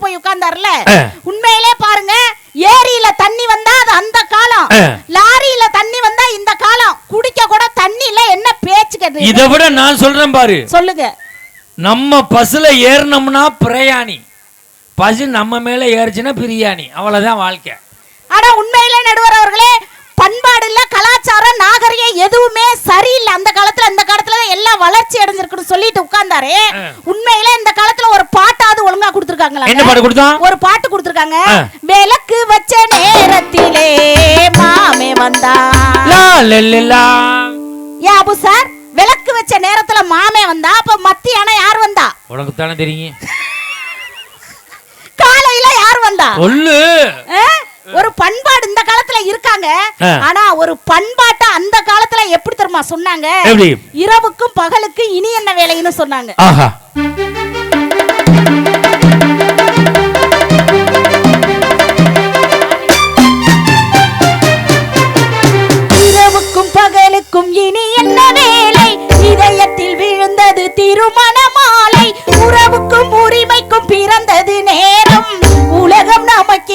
போய் உட்கார்ந்தாருல. உண்மையிலே பாருங்க ஏரியில தண்ணி வந்தா அது அந்த காலம். லாரியில தண்ணி வந்தா இந்த காலம். குடிக்க கூட தண்ணி இல்ல என்ன பேச்சுக்கிறது இதை விட நான் சொல்றேன் பாரு. சொல்லுங்க. நம்ம பஸ்ல ஏறினோம்னா பிரயாணி. பஸ் நம்ம மேல ஏறிச்சுன்னா பிரியாணி. அவ்வளவுதான் வாழ்க்கை. ஆனா உண்மையிலே நடுவர் அவர்களே பண்பாடு இல்ல கலாச்சாரம் நாகரிகம் எதுவுமே சரியில்லை. அந்த காலத்துல இந்த காலத்துல எல்லாம் வளர்ச்சி அடைஞ்சிருக்குன்னு சொல்லிட்டு உட்கார்ந்தாரு. உண்மையிலே இந்த காலத்துல ஒரு பாட்டாவது ஒழுங்கா கொடுத்துருக்காங்களா என்ன பாட்டு கொடுத்தான் ஒரு பாட்டு கொடுத்துருக்காங்க. விளக்கு வச்ச நேரத்திலே மாமே வந்தா. யாபு சார் விளக்கு வச்ச நேரத்துல மாமே வந்தா. அப்ப மத்தியானம் யார் வந்தா? உனக்கு தானே தெரியும். காலையில யார் வந்தா? சொல்லு? ஒரு பண்பாடு இந்த காலத்துல இருக்காங்க. ஆனா ஒரு பண்பாட்டை அந்த காலத்துல எப்படி தெரியுமா சொன்னாங்க? இரவுக்கும் பகலுக்கும் இனி என்ன வேலைன்னு சொன்னாங்க. இரவுக்கும் பகலுக்கும் இனி என்ன வேலை? இதயத்தில் விழுந்தது திருமண மாலை உறவுக்கும் உரிமைக்கும் பிறந்தது நேரம். உலகம் நமக்கு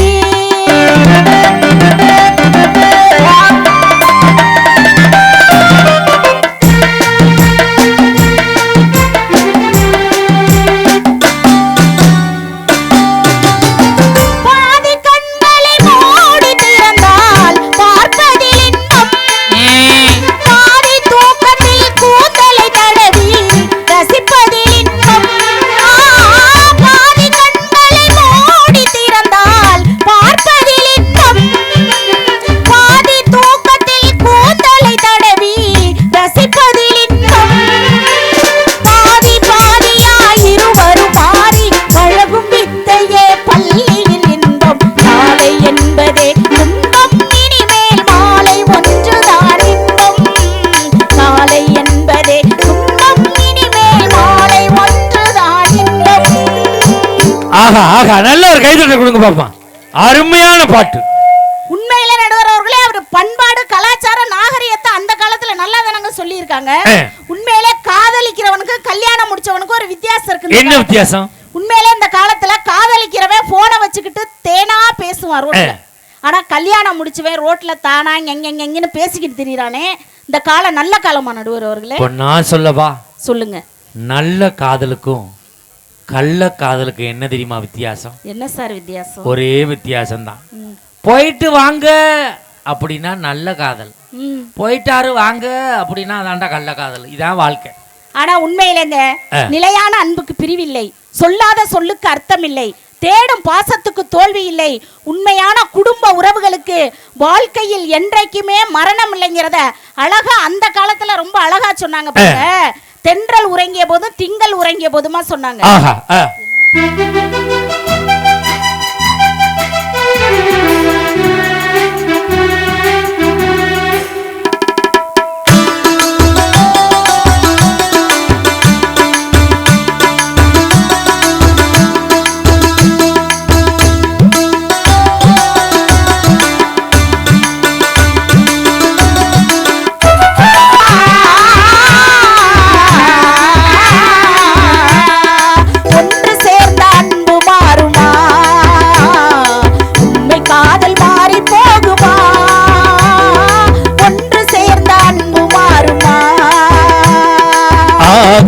ஆஹா ஆஹா நல்ல ஒரு கைதட்டல் கொடுங்க பாப்பா. அருமையான பாட்டு. உண்மையில நடுவர் அவர்களே அவர் பண்பாடு கலாச்சாரம் நாகரிகத்தை அந்த காலத்துல நல்லா தானங்க சொல்லியிருக்காங்க. உண்மையிலே காதலிக்கிறவனுக்கு கல்யாணம் முடிச்சவனுக்கு ஒரு வித்தியாசம் இருக்கு என்ன வித்தியாசம்? உண்மையிலே இந்த காலத்துல காதலிக்கிறவன் போனை வச்சுக்கிட்டு தேனா பேசுவான் ரோட்ல. ஆனா கல்யாணம் முடிச்சவன் ரோட்ல தானா எங்கெங்கன்னு பேசிக்கிட்டு திரியறானே. இந்த காலம் நல்ல காலமா நடுவர் அவர்களே நான் சொல்லவா? சொல்லுங்க. நல்ல காதலுக்கும் கள்ள காதலுக்கும் என்ன தெரியுமா வித்தியாசம்? என்ன சார் வித்தியாசம்? ஒரே வித்தியாசம் தான். போயிட்டு வாங்க அப்படின்னா நல்ல காதல். போயிட்டாரு வாங்க அப்படின்னா அதான்டா கள்ள காதல். இதான் வாழ்க்கை. ஆனா உண்மையிலேங்க ஆ. நிலையான அன்புக்கு பிரிவில்லை. சொல்லாத சொல்லுக்கு அர்த்தம் இல்லை தேடும் பாசத்துக்கு தோல்வி இல்லை. உண்மையான குடும்ப உறவுகளுக்கு வாழ்க்கையில் என்றைக்குமே மரணம் இல்லைங்கிறத அழகா அந்த காலத்துல ரொம்ப அழகா சொன்னாங்க பாருங்க. தென்றல் உறங்கிய போது திங்கள் உறங்கிய போதுமா சொன்னாங்க.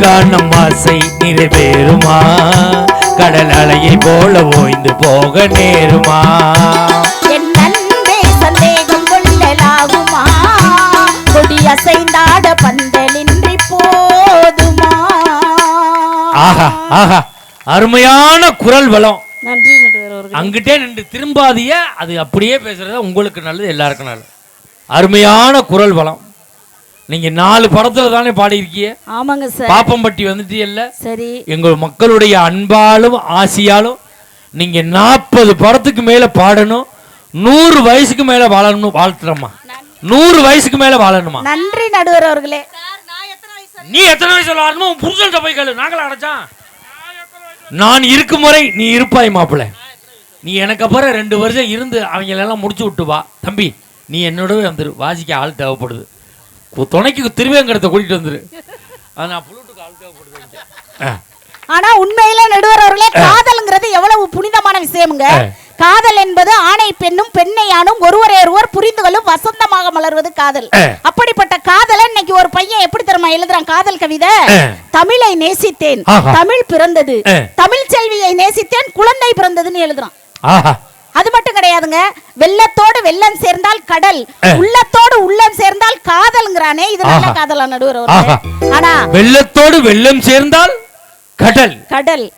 ஆகாணம் ஆசை நிறைவேறுமா? கடல் அலையை போல ஓய்ந்து போக நேருமா? என் அன்பே சந்தேகம் கொள்ளலாகுமா? கொடி அசைந்தாட பந்தலின்றி போதுமா? ஆஹா ஆஹா. அருமையான குரல் வளம் நன்றி. அங்கிட்டே நின்று திரும்பாதிய அது அப்படியே பேசுறது உங்களுக்கு நல்லது எல்லாருக்கும் நல்லது. அருமையான குரல் வளம் நீங்க நாலு படத்துல தானே பாடியிருக்கீங்க? ஆமாங்க சார். பாப்பம்பட்டி வந்துட்டீல்ல சரி. எங்கள் மக்களுடைய அன்பாலும் ஆசியாலும் நீங்க நாற்பது படத்துக்கு மேல பாடணும் நூறு வயசுக்கு மேல வாழணும் வாழ்த்துறம்மா. நூறு வயசுக்கு மேல வாழணுமா? நன்றி நடுவர் அவர்களே. நீ எத்தனை வயசுல வாழணுமோ உன் புருஷன்கிட்ட போய் கேளு. நாங்களா அடைச்சான் நான் இருக்கும் வரை நீ இருப்பாய் மாப்பிள்ள. நீ எனக்கு அப்புறம் ரெண்டு வருஷம் இருந்து அவங்களெல்லாம் முடிச்சு விட்டு வா. தம்பி நீ என்னோடவே வந்துரு. வாசிக்க ஆள் தேவைப்படுது. துணைக்கு திருவேங்கடத்தை கூட்டிட்டு வந்துரு அது நான் புளுட்டுக்கு ஆள் தேவைப்படுது இங்க. ஆ. ஆனா உண்மையில நடுவர் அவர்களே காதல்ங்கிறது எவ்வளவு புனிதமான விஷயமுங்க. காதல் என்பது ஆணை பெண்ணும் பெண்ணை ஆணும் ஒருவரை ஒருவர் புரிந்து கொள்ளும் வசந்தமாக மலர்வது காதல். அப்படிப்பட்ட காதலை இன்னைக்கு ஒரு பையன் எப்படி தெரியுமா எழுதுறான் காதல் கவிதை. தமிழை நேசித்தேன். தமிழ் பிறந்தது. தமிழ் செல்வியை நேசித்தேன் குழந்தை பிறந்ததுன்னு எழுதுறான் அது மட்டும் கிடையாதுங்க. வெள்ளத்தோடு வெள்ளம் சேர்ந்தால் கடல். உள்ளத்தோடு உள்ளம் சேர்ந்தால் காதல்ங்கிறானே. இது நல்ல. காதலா நடுவர். ஆனா வெள்ளத்தோடு வெள்ளம் சேர்ந்தால் கடல். கடல்.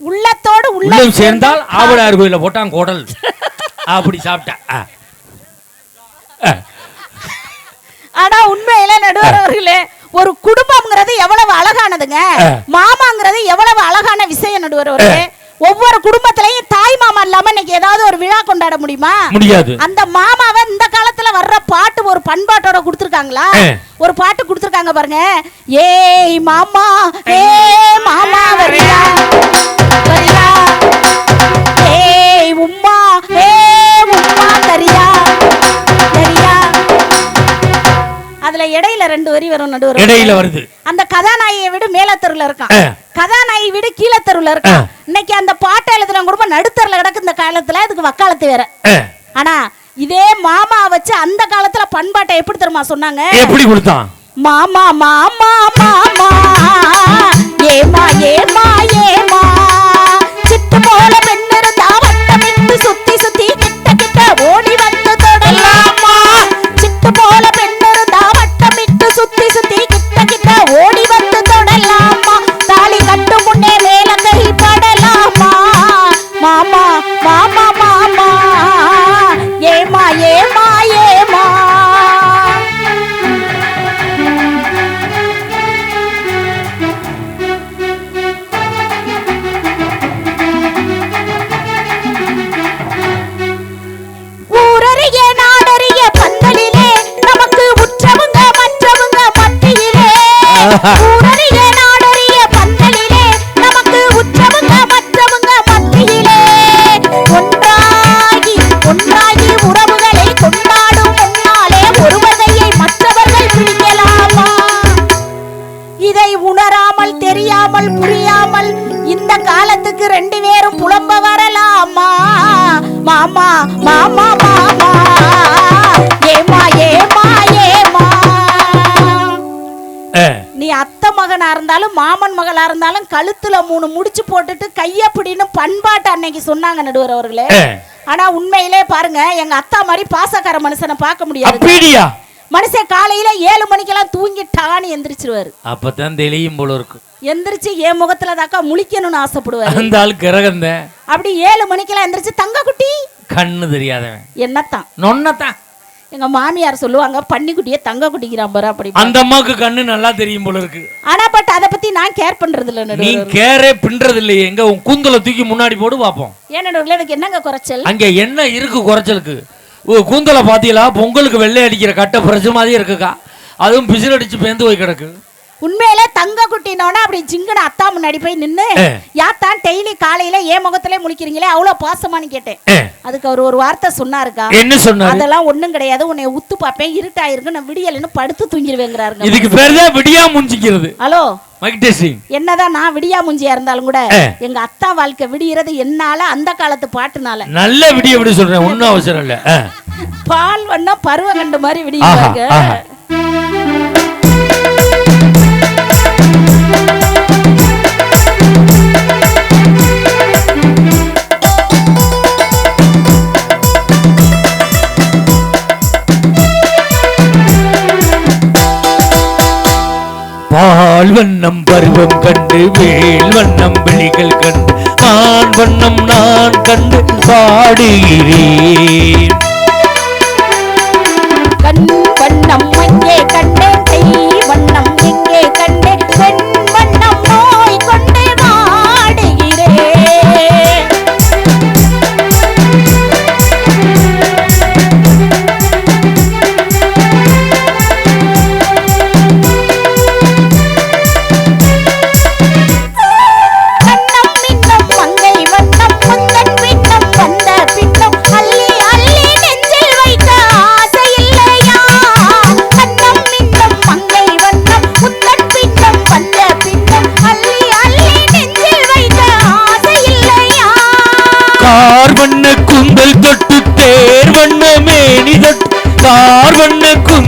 உள்ளத்தோடு உள்ளம் சேர்ந்தால் ஆவடார் கோயில போட்டான் குடல். அப்படி சாப்பிட்டா. ஆ. ஆ. ஆனா உண்மையில நடுவர் அவர்களே ஒரு குடும்பம்ங்கிறது எவ்வளவு அழகானதுங்க. மாமாங்கிறது எவ்வளவு அழகான விஷயம் நடுவர் அவர்களே. ஒவ்வொரு குடும்பத்திலையும் தாய் மாமா இல்லாம இன்னைக்கு ஏதாவது ஒரு விழா கொண்டாட முடியுமா? முடியாது. அந்த மாமாவை இந்த காலத்துல வர்ற பாட்டு ஒரு பண்பாட்டோட கொடுத்துருக்காங்களா. ஒரு பாட்டு கொடுத்துருக்காங்க பாருங்க. ஏய் மாமா ஏய் மாமா வரியா? வரியா? ஏய் உம்மா இடையில ரெண்டு வரி வரும் நடுவர் இடையில வருது. அந்த கதாநாயகியை விட மேலத்தெருவுல இருக்கான். கதாநாயகி விட கீழத்தெருவுல இருக்கான். இன்னைக்கு அந்த பாட்டை எழுதுன குடும்பம் நடுத்தருல கிடக்கு இந்த காலத்துல அதுக்கு வக்காலத்து வேற. ஆனா இதே மாமா வச்சு அந்த காலத்துல பண்பாட்டை எப்படி தெரியுமா சொன்னாங்க? எப்படி கொடுத்தான்? மாமா மாமா மாமா ஏமா ஏமா ஏமா சிட்டு போல பெண் இருந்தா வட்டமிட்டு சுத்தி சுத்தி கிட்ட கிட்ட ஓடி தெரியாமல் புரியாமல் இந்த காலத்துக்கு ரெண்டு பேரும் புலம்ப வரலாமா? மாமா மாமா மாமா நீ அத்தை மகனா இருந்தாலும் மாமன் மகளா இருந்தாலும் கழுத்துல மூணு முடிச்சு போட்டுட்டு கையப்பிடின்னு பண்பாட்டு அன்னைக்கு சொன்னாங்க நடுவர் அவர்களே. ஆனா உண்மையிலே பாருங்க எங்க அத்தா மாதிரி பாசக்கார மனுஷனை பார்க்க முடியாது. மனுஷன் காலையில ஏழு மணிக்கெல்லாம் தூங்கிட்டான்னு எந்திரிச்சிருவாரு. அப்பதான் தெளியும் போல இருக்கு. எந்திரிச்சு என் முகத்துல தாக்கா முழிக்கணும்னு ஆசைப்படுவாரு. அந்த ஆள் கிரகந்தேன். அப்படி ஏழு மணிக்கெல்லாம் எந்திரிச்சு தங்க குட்டி கண்ணு தெரியாதவன். என்னத்தான்? நொன்னத்தான் எங்க மாமியார் சொல்லுவாங்க பன்னிக்குட்டியே தங்க குட்டிக்கிறான் பாரு அப்படி அந்த அம்மாவுக்கு கண்ணு நல்லா தெரியும் போல இருக்கு. ஆனா பட் அதை பத்தி நான் கேர் பண்றது இல்ல நீ கேரே பின்றது இல்லையே எங்க உன் கூந்தலை தூக்கி முன்னாடி போடு பாப்போம் ஏன் நடுவர்களே எனக்கு என்னங்க குறைச்சல்? அங்க என்ன இருக்கு குறைச்சலுக்கு? ஓ கூந்தலை பாத்தீங்களா? பொங்கலுக்கு வெள்ளை அடிக்கிற கட்டை பிரச்ச மாதிரி இருக்குக்கா. அதுவும் பிசில் அடிச்சு பேந்து போய் கிடக்கு. உண்மையிலே தங்க குட்டினோட அப்படி ஜிங்குன அத்தா முன்னாடி போய் நின்னு. யாத்தான் டெய்லி காலையில ஏன் முகத்திலே முழிக்கிறீங்களே அவ்வளவு பாசமான்னு கேட்டேன். அதுக்கு அவர் ஒரு வார்த்தை சொன்னாருக்கா என்ன சொன்னாரு அதெல்லாம் ஒண்ணும் கிடையாது உன்னை உத்து பார்ப்பேன் இருட்டாயிருக்கு நான் விடியலன்னு படுத்து தூங்கிடுவேங்கிறாருங்க இதுக்கு பேர் தான் விடியா முஞ்சிக்கிறது ஹலோ என்னதான் நான் விடியா முஞ்சியா இருந்தாலும் கூட. எங்க அத்தா வாழ்க்கை விடியறது என்னால அந்த காலத்து பாட்டுனால நல்ல விடிய விட சொல்றேன் ஒன்றும் அவசரம் இல்லை. பால் வண்ணா பருவ கண்டு மாதிரி ஆஹா. பால் வண்ணம் பருவம் கண்டு வேல் வண்ணம் விழிகள் கண்டு ஆண் வண்ணம் நான் கண்டு பாடுகிறேன்.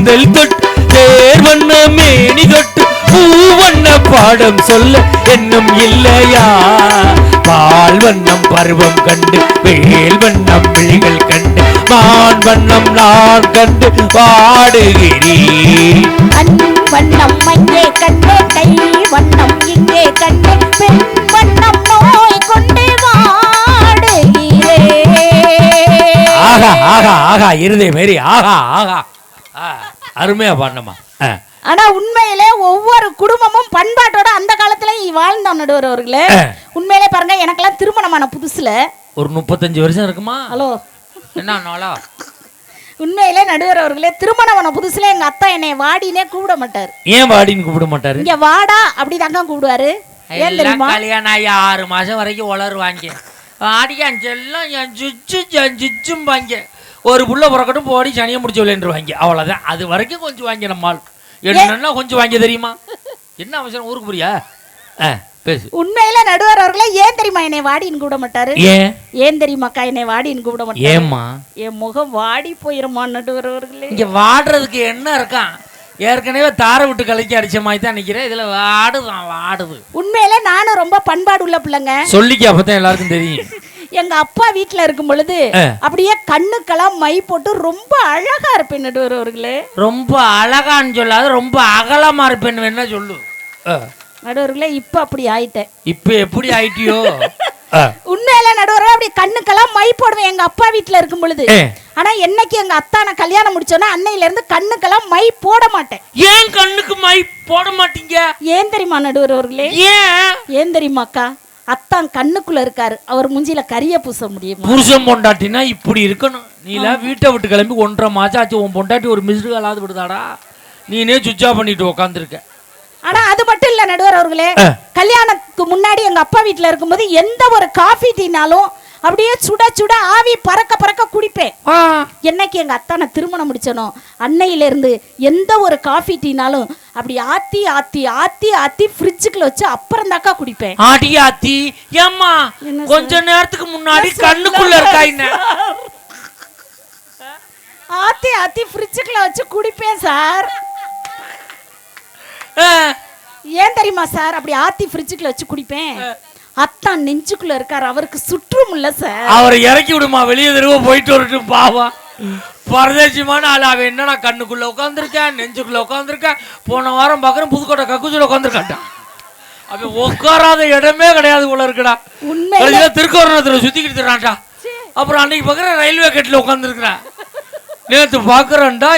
திங்கள் தொட்டு தேர் வண்ண மேனி தொட்டு பூவண்ண பாடம் சொல்ல என்னும் இல்லையா? பால் வண்ணம் பருவம் கண்டு வேல் வண்ணம் விழிகள் கண்டு மான் வண்ணம் நான் கண்டு பாடுகிறேன் வண்ணம் அங்கே கண்டே கை வண்ணம் இங்கே கண்டே வண்ணம் நோய் கொண்டு வாடுகிறேன் ஆகா ஆகா ஆகா இருதே மாரி ஆகா ஆகா. அருமையா பாடணுமா. ஆனா உண்மையிலே ஒவ்வொரு குடும்பமும் பண்பாட்டோட அந்த காலத்துல வாழ்ந்தோம் நடுவர் அவர்களே. உண்மையிலே பாருங்க எனக்கெல்லாம் திருமணமான புதுசுல. ஒரு முப்பத்தஞ்சு வருஷம் இருக்குமா? ஹலோ. என்ன நாளா? உண்மையிலே நடுவர் அவர்களே திருமணமான புதுசுல எங்க அத்தா என்னை வாடினே கூப்பிட மாட்டார். ஏன் வாடின்னு கூப்பிட மாட்டாரு? இங்க வாடா அப்படி தாங்க கூப்பிடுவாரு. ஏன் தெரியுமா? கல்யாணம் ஆகி ஆறு மாசம் வரைக்கும் வளருவாங்க ஆடியான் செல்லம் என் சுச்சு என் சுச்சும் வாங்க ஒரு புள்ள பிறக்கட்டும் போடி சனியை முடிச்சு விளையாண்டுருவாங்க அவ்வளவுதான். அது வரைக்கும் கொஞ்சம் வாங்கி நம்மால் என்னன்னா கொஞ்சம் வாங்கி தெரியுமா? என்ன அவசரம்? ஊருக்கு புரியா ஆ பேசு. உண்மையில நடுவர் அவர்களே ஏன் தெரியுமா என்னை வாடின்னு கூப்பிட மாட்டாரு? ஏன்? ஏன் தெரியுமாக்கா என்னை வாடின்னு கூப்பிட மாட்டாரு? ஏம்மா? என் முகம் வாடி போயிருமா நடுவர் அவர்களே? இங்க வாடுறதுக்கு என்ன இருக்கான்? ஏற்கனவே தாரை விட்டு கலைக்கி அடிச்ச மாதிரி தான் நிக்கிறேன். இதுல வாடுதான் வாடுது. உண்மையிலே நானும் ரொம்ப பண்பாடு உள்ள பிள்ளைங்க. சொல்லிக்க அப்பதான் எல்லாருக்கும் தெரியும். எங்க அப்பா வீட்ல இருக்கும் பொழுது. அப்படியே கண்ணுக்கெல்லாம் மை போட்டு ரொம்ப அழகா இருப்பேன் நடுவர் அவர்களே ரொம்ப அழகான்னு சொல்லாத ரொம்ப அகலமா இருப்பேன்னு வேணா சொல்லு. நடுவர்களே இப்ப அப்படி ஆயிட்டேன். இப்ப எப்படி ஆயிட்டியோ. உண்மையில நடுவரே அப்படி கண்ணுக்கெல்லாம் மை போடுவேன் எங்க அப்பா வீட்ல இருக்கும் பொழுது. ஆனா என்னைக்கு எங்க அத்தானை கல்யாணம் முடிச்சோன்னா அன்னையில இருந்து கண்ணுக்கெல்லாம் மை போட மாட்டேன். ஏன் கண்ணுக்கு மை போட மாட்டீங்க? ஏன் தெரியுமா நடுவர் அவர்களே ஏன்? ஏன் தெரியுமாக்கா? அத்தான் கண்ணுக்குள்ள இருக்காரு. அவர் முஞ்சில கரிய பூச முடியுமா? புருஷன் பொண்டாட்டினா இப்படி இருக்கணும். நீல வீட்டை விட்டு கிளம்பி ஒன்றரை மாசம் ஆச்சு. உன் பொண்டாட்டி ஒரு மிஸ்டு காலாவது விடுதாடா? நீனே சுவிட்ச் பண்ணிட்டு உட்காந்துருக்க ஆனா அது மட்டும் இல்ல நடுவர் அவர்களே. கல்யாணத்துக்கு முன்னாடி எங்க அப்பா வீட்ல இருக்கும்போது எந்த ஒரு காஃபி டீனாலும் அப்படியே சுட சுட ஆவி பறக்க பறக்க குடிப்பேன். என்னைக்கு எங்க அத்தானை திருமணம் முடிச்சனோ அன்னையில இருந்து எந்த ஒரு காஃபி டீனாலும் அப்படி ஆத்தி ஆத்தி ஆத்தி ஆத்தி ஃப்ரிட்ஜுக்குள்ள வச்சு அப்புறம் தாக்கா குடிப்பேன். ஆடி ஆத்தி. ஏம்மா கொஞ்ச நேரத்துக்கு முன்னாடி கண்ணுக்குள்ள இருக்கா என்ன? ஆத்தி ஆத்தி ஃப்ரிட்ஜுக்குள்ள வச்சு குடிப்பேன் சார். ஏன் தெரியுமா சார்? அப்படி ஆத்தி ஃப்ரிட்ஜுக்குள்ள வச்சு குடிப்பேன். அத்தான் நெஞ்சுக்குள்ள இருக்காரு. அவருக்கு சுற்றும் இல்ல சார். அவரை இறக்கி விடுமா? வெளியே தெருவ போயிட்டு வரட்டும் பாவா பரதேசியமான ஆள் அவன் என்னடா கண்ணுக்குள்ள உட்காந்துருக்கேன் நெஞ்சுக்குள்ள உட்காந்துருக்கேன் போன வாரம் பார்க்குறேன் புதுக்கோட்டை கக்குச்சியில் உட்காந்துருக்காட்டான் அவன் உட்காராத இடமே கிடையாது போல இருக்குடா. உண்மையில திருக்கோரணத்துல சுத்திக்கிட்டு அப்புறம் அன்னைக்கு பார்க்குறேன் ரயில்வே கேட்டில் உட்காந்துருக்குறேன் நேற்று பார்க்குறேன்டா